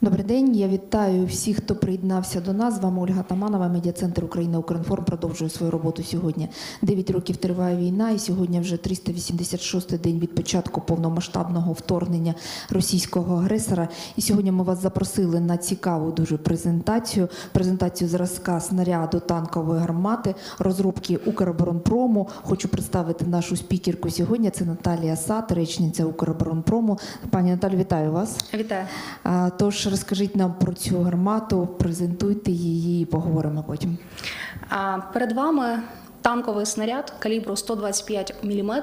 Добрий день. Я вітаю всіх, хто приєднався до нас. З вами Ольга Таманова, медіа-центр Україна Укрінформ продовжує свою роботу сьогодні. Дев'ять років триває війна, і сьогодні вже 386 день від початку повномасштабного вторгнення російського агресора. І сьогодні ми вас запросили на цікаву дуже презентацію. Презентацію зразка снаряду танкової гармати, розробки Укроборонпрому. Хочу представити нашу спікерку сьогодні. Це Наталія Сат, речниця Укроборонпрому. Пані Наталю, вітаю вас. Вітаю. А, Тож розкажіть нам про цю гармату, презентуйте її і поговоримо потім. Перед вами танковий снаряд калібру 125 мм,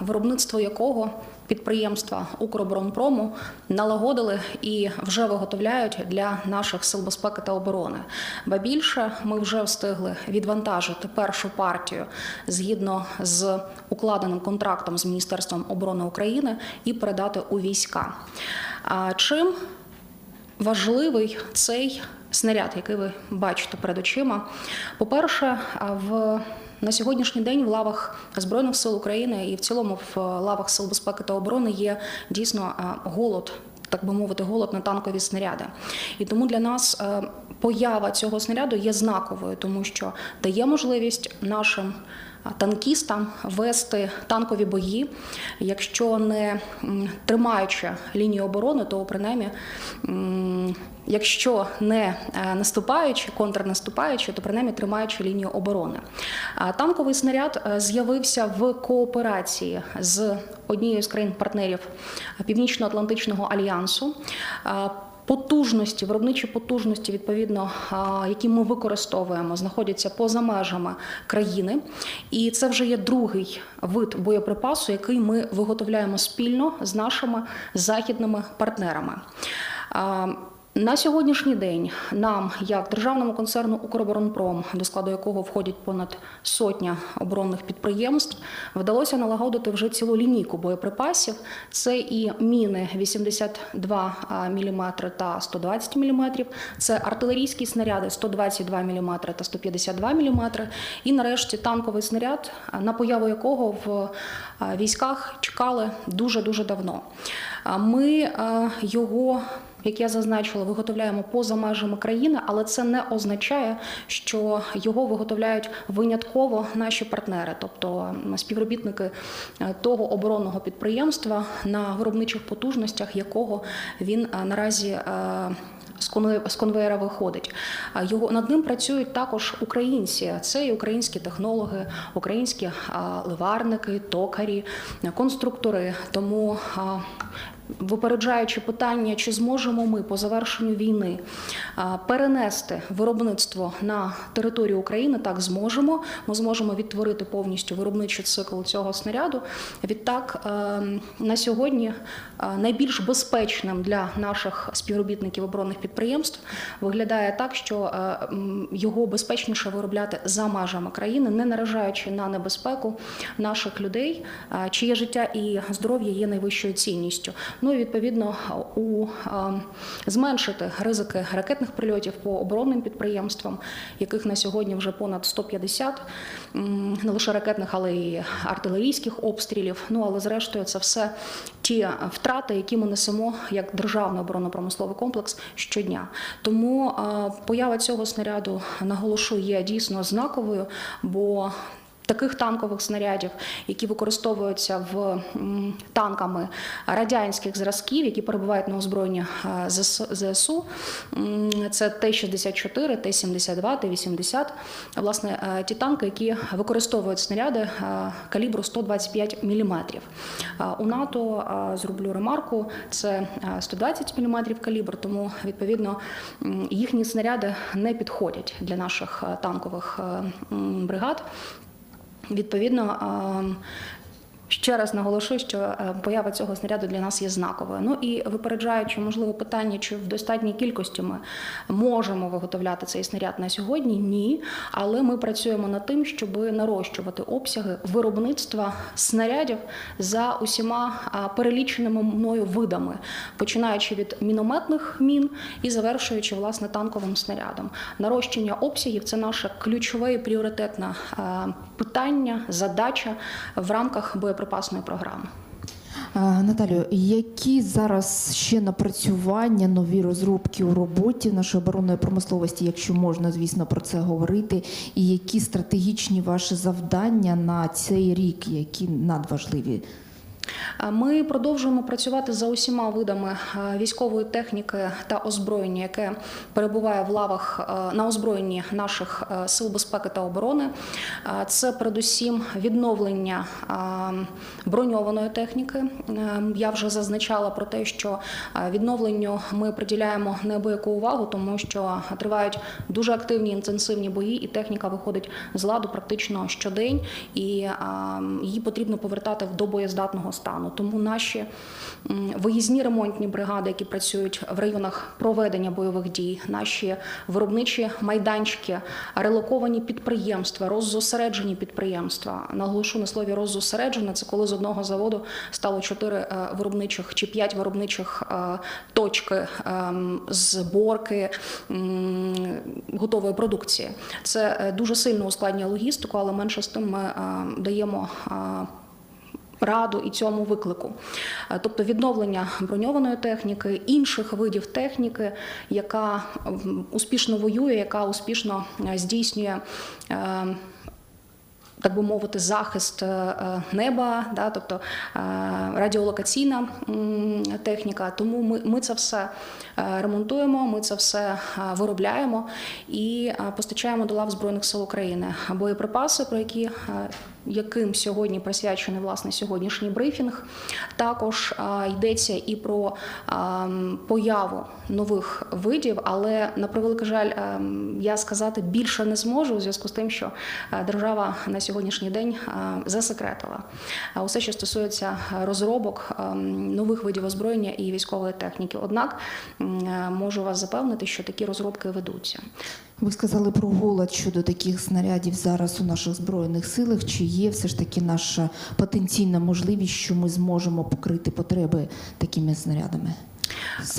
виробництво якого підприємства Укроборонпрому налагодили і вже виготовляють для наших сил безпеки та оборони. Ба більше ми вже встигли відвантажити першу партію згідно з укладеним контрактом з Міністерством оборони України і передати у війська. Чим важливий цей снаряд, який ви бачите перед очима. По-перше, в на сьогоднішній день в лавах Збройних сил України і в цілому в лавах Сил безпеки та оборони є дійсно голод. Так би мовити, голод на танкові снаряди, і тому для нас е, поява цього снаряду є знаковою, тому що дає можливість нашим танкістам вести танкові бої, якщо не тримаючи лінію оборони, то принаймні, якщо не е, наступаючи, контрнаступаючи, то принаймні тримаючи лінію оборони. Танковий снаряд е, з'явився в кооперації з однією з країн-партнерів Північно-Атлантичного альянсу. Потужності, виробничі потужності, відповідно, які ми використовуємо, знаходяться поза межами країни, і це вже є другий вид боєприпасу, який ми виготовляємо спільно з нашими західними партнерами. На сьогоднішній день нам, як державному концерну Укроборонпром, до складу якого входять понад сотня оборонних підприємств, вдалося налагодити вже цілу лінійку боєприпасів. Це і міни 82 мм та 120 мм, це артилерійські снаряди 122 мм та 152 мм, і нарешті танковий снаряд, на появу якого в військах чекали дуже дуже давно. Ми його як я зазначила, виготовляємо поза межами країни, але це не означає, що його виготовляють винятково наші партнери, тобто співробітники е, того оборонного підприємства, на виробничих потужностях, якого він е, наразі. е, з конве- з конвеєра виходить. Його над ним працюють також українці. Це і українські технологи, українські ливарники, токарі, конструктори. Тому Випереджаючи питання, чи зможемо ми по завершенню війни перенести виробництво на територію України, так зможемо. Ми зможемо відтворити повністю виробничий цикл цього снаряду. Відтак е, на сьогодні е, найбільш безпечним для наших співробітників оборонних підприємств виглядає так, що е, його безпечніше виробляти за межами країни, не наражаючи на небезпеку наших людей, е, чиє життя і здоров'я є найвищою цінністю. Ну і відповідно у зменшити ризики ракетних прильотів по оборонним підприємствам, яких на сьогодні вже понад 150, м, не лише ракетних, але й артилерійських обстрілів. Ну але зрештою це все ті втрати, які ми несемо як державний оборонно-промисловий комплекс щодня. Тому поява цього снаряду наголошую є дійсно знаковою, бо Таких танкових снарядів, які використовуються в танками радянських зразків, які перебувають на озброєнні е, ЗСУ, це Т-64, Т-72, Т-80. Власне, е, ті танки, які використовують снаряди е, калібру 125 мм. У НАТО зроблю ремарку, це е, 120 мм калібр, тому відповідно їхні снаряди не підходять для наших танкових бригад. Відповідно, ем, ще раз наголошую, що е, поява цього снаряду для нас є знаковою. Ну і випереджаючи, можливо, питання, чи в достатній кількості ми можемо виготовляти цей снаряд на сьогодні, ні. Але ми працюємо над тим, щоб нарощувати обсяги виробництва снарядів за усіма переліченими мною видами, починаючи від мінометних мін і завершуючи власне танковим снарядом. Нарощення обсягів це наше ключове і пріоритетне питання, задача в рамках боєприпасної програми. А, Наталю, які зараз ще напрацювання, нові розробки у роботі нашої оборонної промисловості, якщо можна, звісно, про це говорити, і які стратегічні ваші завдання на цей рік, які надважливі? Е, Ми продовжуємо працювати за усіма видами е, військової техніки та озброєння, яке перебуває в лавах е, на озброєнні наших сил безпеки та оборони. Це передусім відновлення броньованої техніки. Я вже зазначала про те, що відновленню ми приділяємо неабияку увагу, тому що тривають дуже активні інтенсивні бої, і техніка виходить з ладу практично щодень, і її потрібно повертати до боєздатного стану. Тому наші виїзні ремонтні бригади, які працюють в районах проведення бойових дій, наші виробничі майданчики, релоковані підприємства, роззосереджені підприємства. Наголошу на слові роззосереджене. Це коли з одного заводу стало чотири е, виробничих чи п'ять виробничих е, точки ем, зборки готової продукції. Це е, дуже сильно ускладнює логістику, але менше з тим ми даємо. Раду і цьому виклику, Е, тобто відновлення броньованої техніки, інших видів техніки, яка успішно воює, яка успішно е, здійснює. е, так би мовити, захист неба, да, тобто радіолокаційна техніка. Тому ми, ми це все ремонтуємо, ми це все виробляємо і постачаємо до лав Збройних сил України. Боєприпаси, про які яким сьогодні присвячений власне сьогоднішній брифінг, також йдеться і про появу нових видів, але на превеликий жаль, я сказати більше не зможу у зв'язку з тим, що держава на сьогоднішній день засекретила усе, що стосується розробок нових видів озброєння і військової техніки. Однак можу вас запевнити, що такі розробки ведуться. Ви сказали про голод щодо таких снарядів зараз у наших збройних силах. Чи є все ж таки наша потенційна можливість, що ми зможемо покрити потреби такими снарядами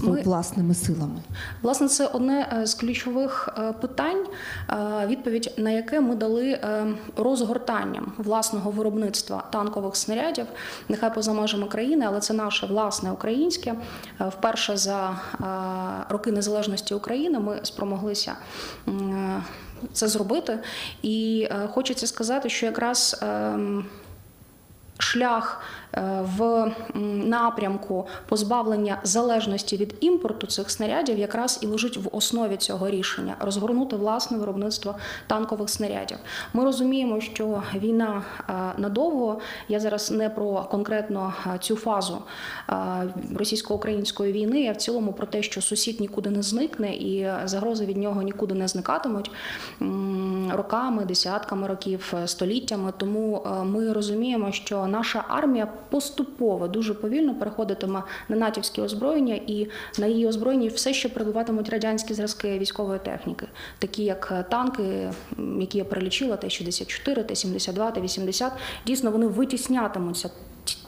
Ми- власними силами? Власне, це одне е, з ключових е, питань, е, відповідь на яке ми дали е, розгортанням власного виробництва танкових снарядів, нехай поза межами країни, але це наше власне українське. Е, Вперше за е, роки незалежності України ми спромоглися. Це зробити, і е, хочеться сказати, що якраз ем, шлях е, в напрямку позбавлення залежності від імпорту цих снарядів якраз і лежить в основі цього рішення розгорнути власне виробництво танкових снарядів. Ми розуміємо, що війна е, надовго. Я зараз не про конкретно е, цю фазу е, російсько-української війни, а в цілому про те, що сусід нікуди не зникне і загрози від нього нікуди не зникатимуть роками, десятками років, е, століттями. Тому е, ми розуміємо, що наша армія поступово дуже повільно переходитиме на натівське озброєння, і на її озброєнні все ще перебуватимуть радянські зразки військової техніки, такі як е, танки, які я перелічила, Т-64, Т-72, Т-80. Дійсно, вони витіснятимуться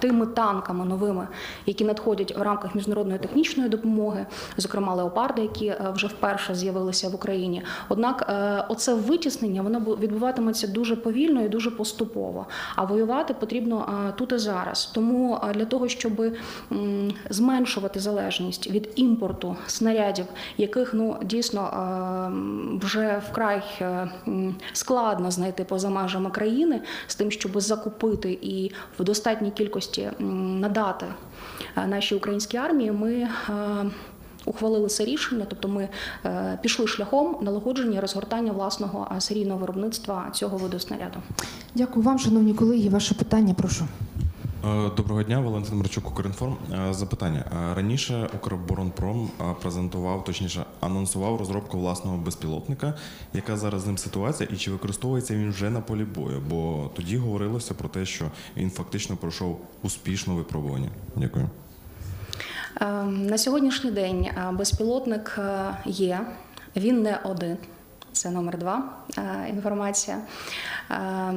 тими танками новими, які надходять в рамках міжнародної технічної допомоги, зокрема леопарди, які е, вже вперше з'явилися в Україні. Однак, е, оце витіснення воно бу- відбуватиметься дуже повільно і дуже поступово. А воювати потрібно е, тут і зараз. Тому для того, щоб зменшувати залежність від імпорту снарядів, яких ну дійсно вже вкрай складно знайти поза межами країни, з тим, щоб закупити і в достатній кількості м, надати е, нашій українській армії, ми. е, Ухвалили це рішення, тобто ми е, пішли шляхом налагодження і розгортання власного серійного виробництва цього виду снаряду. Дякую вам, шановні колеги. Ваше питання, прошу. Доброго дня, Валентин Марчук, Укрінформ. Запитання. Раніше Укроборонпром презентував, точніше, анонсував розробку власного безпілотника. Яка зараз з ним ситуація і чи використовується він вже на полі бою? Бо тоді говорилося про те, що він фактично пройшов успішно випробування. Дякую. Е, На сьогоднішній день е, безпілотник е, є, він не один. Це номер два е, інформація. Е,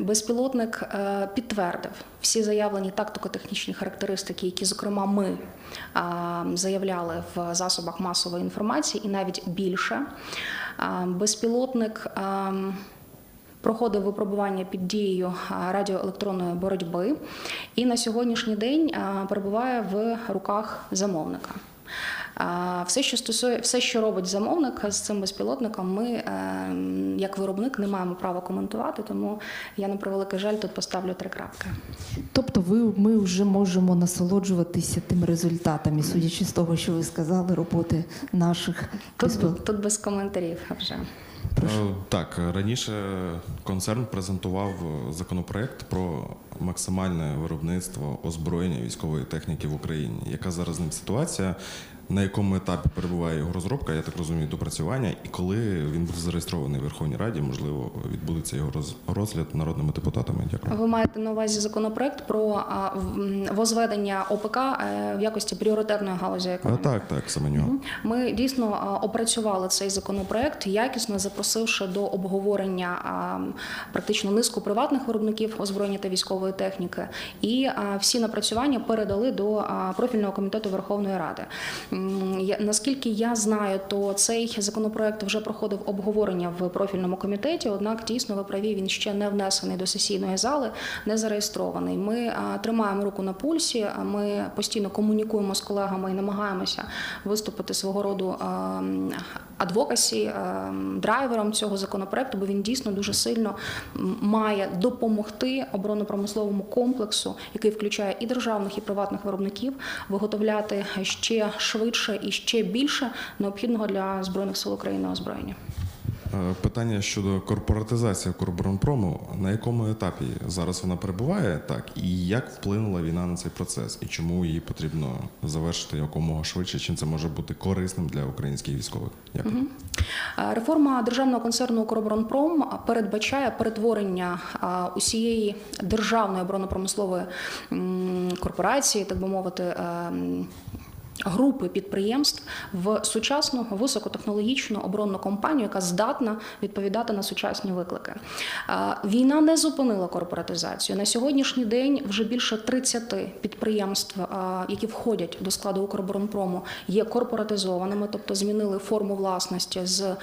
Безпілотник е, підтвердив всі заявлені тактико-технічні характеристики, які, зокрема, ми заявляли в засобах масової інформації, і навіть більше. Безпілотник. проходив випробування під дією радіоелектронної боротьби і на сьогоднішній день перебуває в руках замовника. Все, що стосує, все, що робить замовник з цим безпілотником, ми е, як виробник не маємо права коментувати, тому я на превеликий жаль тут поставлю три крапки. Тобто, ви ми вже можемо насолоджуватися тими результатами, судячи з того, що ви сказали, роботи наших Тут, тут без коментарів вже. Прошу. Е, Так, раніше концерн презентував е, законопроект про максимальне виробництво озброєння військової техніки в Україні. Яка зараз ним ситуація? На якому етапі перебуває його розробка, я так розумію, допрацювання, і коли він буде зареєстрований в Верховній Раді, можливо, відбудеться його роз- розгляд народними депутатами. Дякую. Ви маєте на увазі законопроект про возведення ОПК е, в якості пріоритетної галузі економіки? так, так, саме нього. Ми дійсно опрацювали цей законопроект, якісно запросивши до обговорення практично низку приватних виробників озброєння та військової техніки, і всі напрацювання передали до профільного комітету Верховної Ради. М, я- Наскільки я знаю, то цей законопроект вже проходив обговорення в профільному комітеті. Однак дійсно ви праві, він ще не внесений до сесійної зали, не зареєстрований. Ми тримаємо руку на пульсі. Ми постійно комунікуємо з колегами і намагаємося виступити свого роду адвокасі, драйвером цього законопроекту, бо він дійсно дуже сильно має допомогти оборонно-промисловому комплексу, який включає і державних, і приватних виробників, виготовляти ще швидше і ще більше необхідного для збройних сил України озброєння. Е, Питання щодо корпоратизації Укроборонпрому. На якому етапі зараз вона перебуває, так і як вплинула війна на цей процес, і чому її потрібно завершити якомога швидше, чим це може бути корисним для українських військових? Дякую. Е, Реформа державного концерну «Укроборонпром» передбачає перетворення е, усієї державної оборонно-промислової корпорації, так би мовити. Групи підприємств в сучасну високотехнологічну оборонну компанію, яка здатна відповідати на сучасні виклики. Війна не зупинила корпоратизацію. На сьогоднішній день вже більше 30 підприємств, які входять до складу Укроборонпрому, є корпоратизованими, тобто змінили форму власності з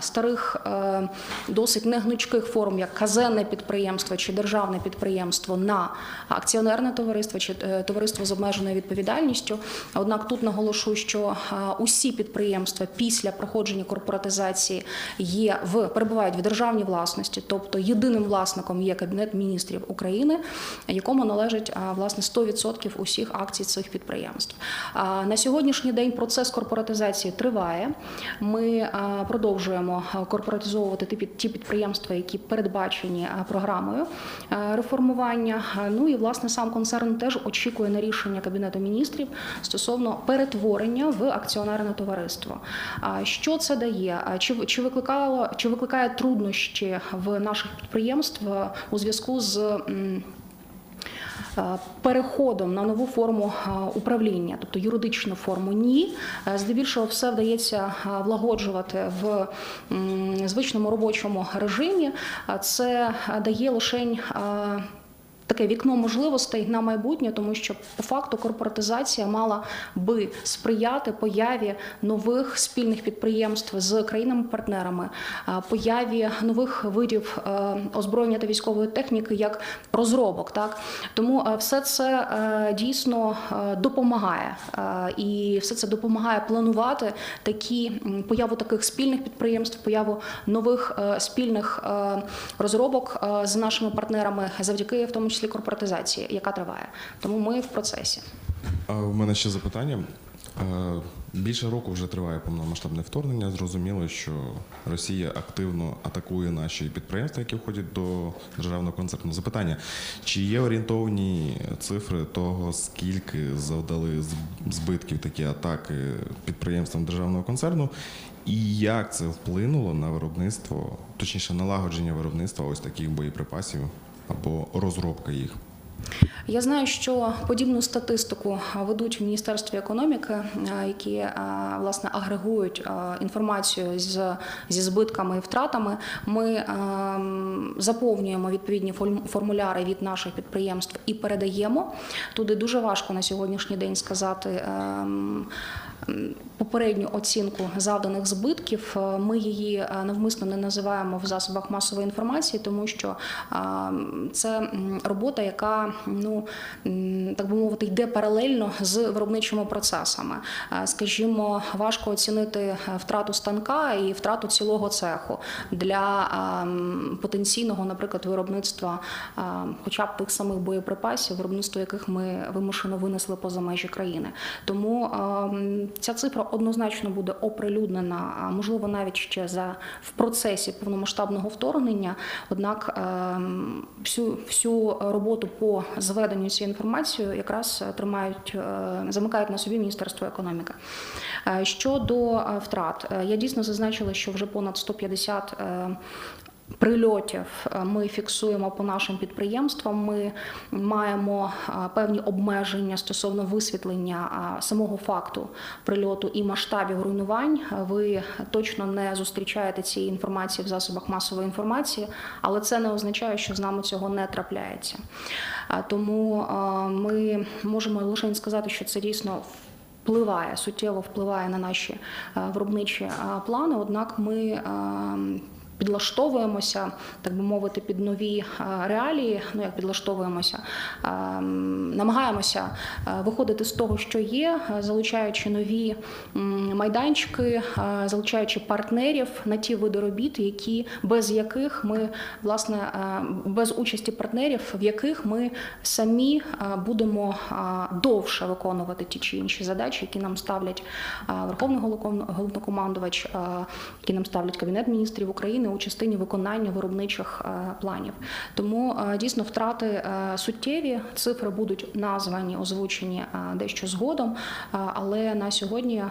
старих е, досить негнучких форм, як казенне підприємство чи державне підприємство, на акціонерне товариство чи е, товариство з обмеженою відповідальністю. Однак тут наголошую, що е, усі підприємства після проходження корпоратизації є в перебувають в державній власності, тобто єдиним власником є Кабінет міністрів України, якому належить власне 100% усіх акцій цих підприємств. А, На сьогоднішній день процес корпоратизації триває. Ми продовжуємо корпоратизовувати ті підприємства, які передбачені програмою реформування. Ну і власне сам концерн теж очікує на рішення Кабінету міністрів стосовно перетворення в акціонерне товариство. Що це дає? Чи, чи викликало чи викликає труднощі в наших підприємств у зв'язку з переходом на нову форму управління, тобто юридичну форму, ні. Здебільшого все вдається влагоджувати в звичному робочому режимі. Це дає лишень. Е, Таке вікно можливостей на майбутнє, тому що по факту корпоратизація мала би сприяти появі нових спільних підприємств з країнами-партнерами, а, появі нових видів е, озброєння та військової техніки як розробок. Так тому е, все це е, дійсно е, допомагає, Е, і все це допомагає планувати такі появу таких спільних підприємств, появу нових е, спільних е, розробок е, з нашими партнерами завдяки в тому числі корпоратизації, яка триває. Тому ми в процесі. А в мене ще запитання. Е, Більше року вже триває повномасштабне вторгнення. Зрозуміло, що Росія активно атакує наші підприємства, які входять до державного концерну. Запитання: чи є орієнтовні цифри того, скільки завдали збитків такі атаки підприємствам державного концерну, і як це вплинуло на виробництво, точніше налагодження виробництва ось таких боєприпасів або розробка їх? Я знаю, що подібну статистику ведуть в Міністерстві економіки, які власне агрегують інформацію з, зі збитками і втратами. Ми заповнюємо відповідні формуляри від наших підприємств і передаємо. Туди дуже важко на сьогоднішній день сказати. Попередню оцінку завданих збитків. Е, Ми її е, навмисно не називаємо в засобах масової інформації, тому що е, це робота, яка ну так би мовити йде паралельно з виробничими процесами. Скажімо, важко оцінити втрату станка і втрату цілого цеху для потенційного, наприклад, виробництва, хоча б тих самих боєприпасів, виробництво яких ми вимушено винесли поза межі країни. Тому ця цифра однозначно буде оприлюднена, а можливо навіть ще за в процесі повномасштабного вторгнення. Однак е, всю всю роботу по зведенню цієї інформації якраз е, тримають, е, замикають на собі Міністерство економіки. Е, Щодо втрат, я дійсно зазначила, що вже понад 150 е, Прильотів е, ми фіксуємо по нашим підприємствам. Ми маємо е, певні обмеження стосовно висвітлення е, самого факту прильоту і масштабів руйнувань. Ви точно не зустрічаєте цієї інформації в засобах масової інформації, але це не означає, що з нами цього не трапляється. Тому ми можемо лише сказати, що це дійсно впливає, суттєво впливає на наші виробничі плани. Однак ми е, підлаштовуємося, так би мовити, під нові е, реалії. Ну як підлаштовуємося, е, намагаємося е, виходити з того, що є, залучаючи нові майданчики, залучаючи партнерів на ті види робіт, які без яких ми власне без участі партнерів, в яких ми самі будемо довше виконувати ті чи інші задачі, які нам ставлять Верховний головнокомандувач, які нам ставлять Кабінет міністрів України у частині виконання виробничих е, планів. Тому е, дійсно втрати е, суттєві, цифри будуть названі, озвучені дещо згодом. Але на сьогодні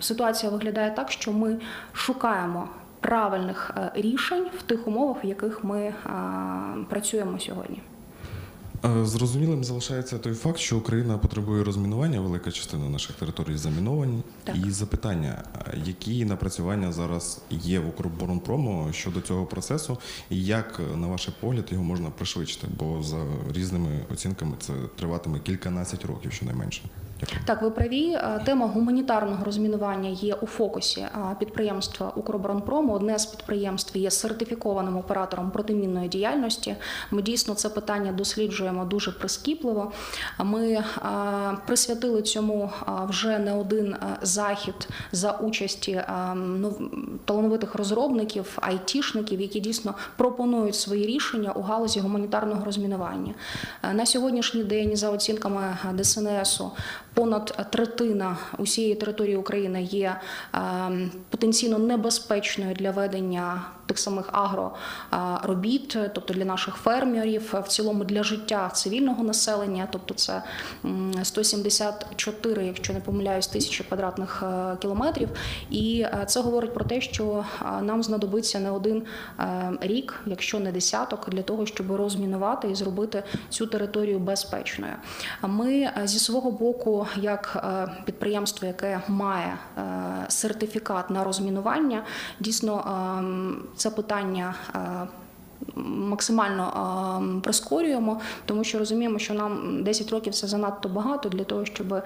ситуація виглядає так, що ми шукаємо. Правильних рішень в тих умовах, в яких ми працюємо сьогодні. Е, Зрозумілим залишається той факт, що Україна потребує розмінування, велика частина наших територій заміновані. Так. І запитання, е, які напрацювання зараз є в Укроборонпрому щодо цього процесу, і як, е, на ваш погляд, його можна пришвидшити? Бо за різними оцінками це триватиме кільканадцять років, щонайменше. Так, ви праві. Е, Тема гуманітарного розмінування є у фокусі підприємства Укроборонпрому. Одне з підприємств є сертифікованим оператором протимінної діяльності. Ми дійсно це питання досліджуємо дуже прискіпливо. Ми е, присвятили цьому е, вже не один захід за участі талановитих розробників, айтішників, які дійсно пропонують свої рішення у галузі гуманітарного розмінування. На сьогоднішній день, за оцінками ДСНСу, понад третина усієї території України є е, потенційно небезпечною для ведення тих самих агроробіт, тобто для наших фермерів, в цілому для життя цивільного населення, тобто це м, 174, якщо не помиляюсь, тисячі квадратних е, кілометрів. І е, це говорить про те, що е, нам знадобиться не один рік, якщо не десяток, для того, щоб розмінувати і зробити цю територію безпечною. Ми зі свого боку, як підприємство, яке має сертифікат на розмінування, дійсно ем, це питання. е, Максимально ем, прискорюємо, тому що розуміємо, що нам 10 років це занадто багато для того, щоб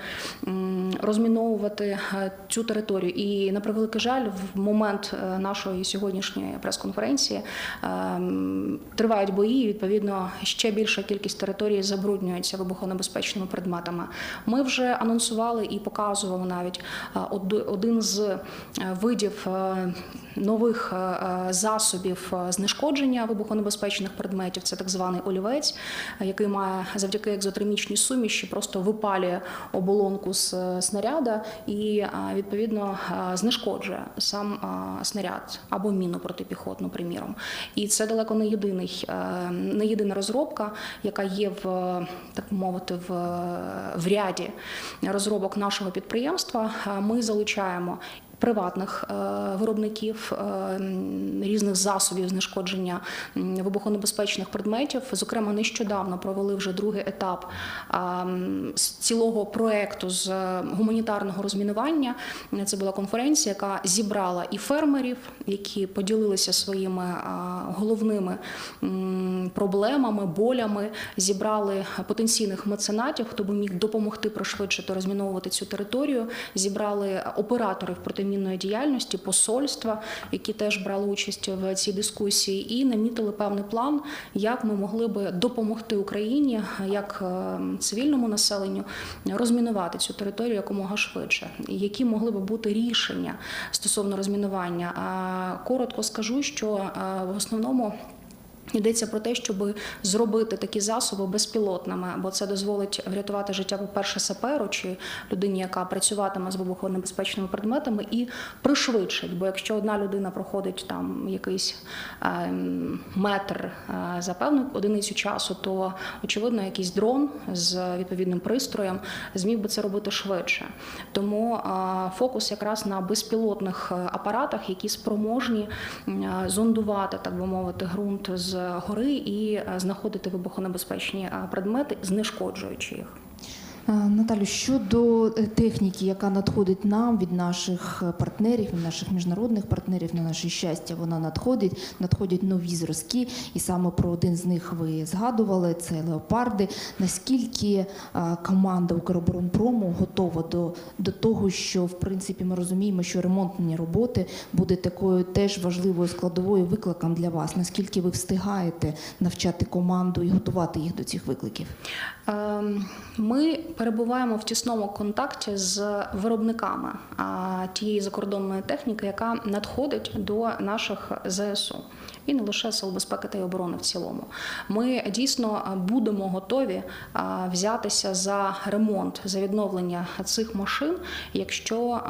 розміновувати е, цю територію. І на превеликий жаль, в момент е, нашої сьогоднішньої прес-конференції тривають бої. і, Відповідно, ще більша кількість території забруднюється вибухонебезпечними предметами. Ми вже анонсували і показували навіть е, од- один з е, видів е, нових е, е, засобів е, знешкодження вибухонебезпечних предметів. Це так званий олівець, який має завдяки екзотермічній суміші просто випалює оболонку з снаряда і відповідно знешкоджує сам снаряд або міну протипіхотну, приміром. І це далеко не єдиний, не єдина розробка, яка є в так мовити в, в ряді розробок нашого підприємства. Ми залучаємо приватних е, виробників е, різних засобів знешкодження вибухонебезпечних предметів. Зокрема, нещодавно провели вже другий етап з цілого проекту з е, гуманітарного розмінування. Це була конференція, яка зібрала і фермерів, які поділилися своїми головними проблемами, болями, зібрали потенційних меценатів, хто би міг допомогти пришвидшити розміновувати цю територію. Зібрали операторів протимінної діяльності, посольства, які теж брали участь в цій дискусії, і намітили певний план, як ми могли би допомогти Україні як е, цивільному населенню розмінувати цю територію якомога швидше. Які могли би бути рішення стосовно розмінування? Коротко скажу, що е, в основному. Йдеться про те, щоб зробити такі засоби безпілотними, бо це дозволить врятувати життя, по-перше, саперу чи людині, яка працюватиме з вибухонебезпечними предметами, і пришвидшить. Бо якщо одна людина проходить там якийсь ем, метр е, за певну одиницю часу, то очевидно якийсь дрон з відповідним пристроєм зміг би це робити швидше. Тому е, фокус якраз на безпілотних е, апаратах, які спроможні е, зондувати, так би мовити, ґрунт з гори і е, знаходити вибухонебезпечні е, предмети, знешкоджуючи їх. Е, Наталю, щодо е, техніки, яка надходить нам від наших е, партнерів, від наших міжнародних партнерів, на наше щастя, вона надходить, надходять нові зразки, і саме про один з них ви згадували це леопарди. Наскільки команда Укроборонпрому готова до, до того, що в принципі ми розуміємо, що ремонтні роботи буде такою теж важливою складовою викликом для вас? Наскільки ви встигаєте навчати команду і готувати їх до цих викликів? Ем, Ми перебуваємо в тісному контакті з виробниками тієї закордонної техніки, яка надходить до наших ЗСУ. І не лише сил безпеки та й оборони в цілому. Ми дійсно будемо готові взятися за ремонт, за відновлення цих машин, якщо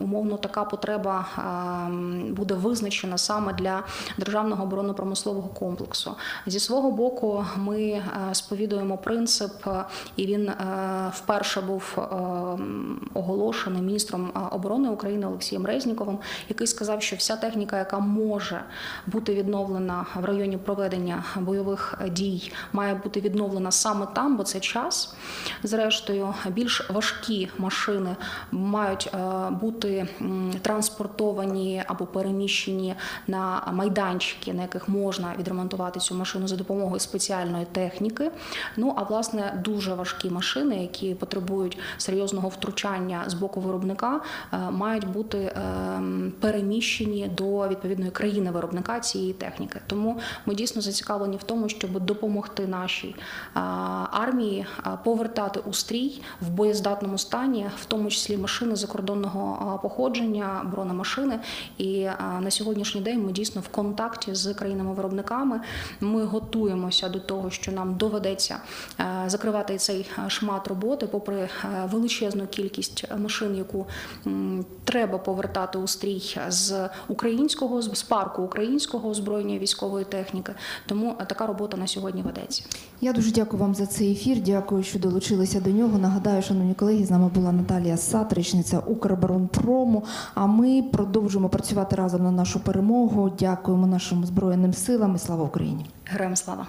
умовно така потреба буде визначена саме для державного оборонно-промислового комплексу. Зі свого боку, ми сповідуємо принцип, і він вперше був оголошений міністром оборони України Олексієм Резніковим, який сказав, що вся техніка, яка може бути відновлена в районі проведення бойових дій, має бути відновлена саме там, бо це час. Зрештою, більш важкі машини мають е, бути транспортовані або переміщені на майданчики, на яких можна відремонтувати цю машину за допомогою спеціальної техніки. Ну а власне дуже важкі машини, які потребують серйозного втручання з боку виробника, е, мають бути ем, переміщені до відповідної країни виробника цієї техніки. Тому ми дійсно зацікавлені в тому, щоб допомогти нашій армії повертати у стрій в боєздатному стані, в тому числі машини закордонного походження, бронемашини. І на сьогоднішній день ми дійсно в контакті з країнами-виробниками. Ми готуємося до того, що нам доведеться закривати цей шмат роботи, попри величезну кількість машин, яку треба повертати у стрій з українського з парку українського озброєння військової техніки. Тому е, така робота на сьогодні ведеться. Я дуже дякую вам за цей ефір. Дякую, що долучилися до нього. Нагадаю, шановні колеги, з нами була Наталія Сат, речниця Укроборонпрому. А ми продовжуємо працювати разом на нашу перемогу. Дякуємо нашим збройним силам і слава Україні. Героям слава!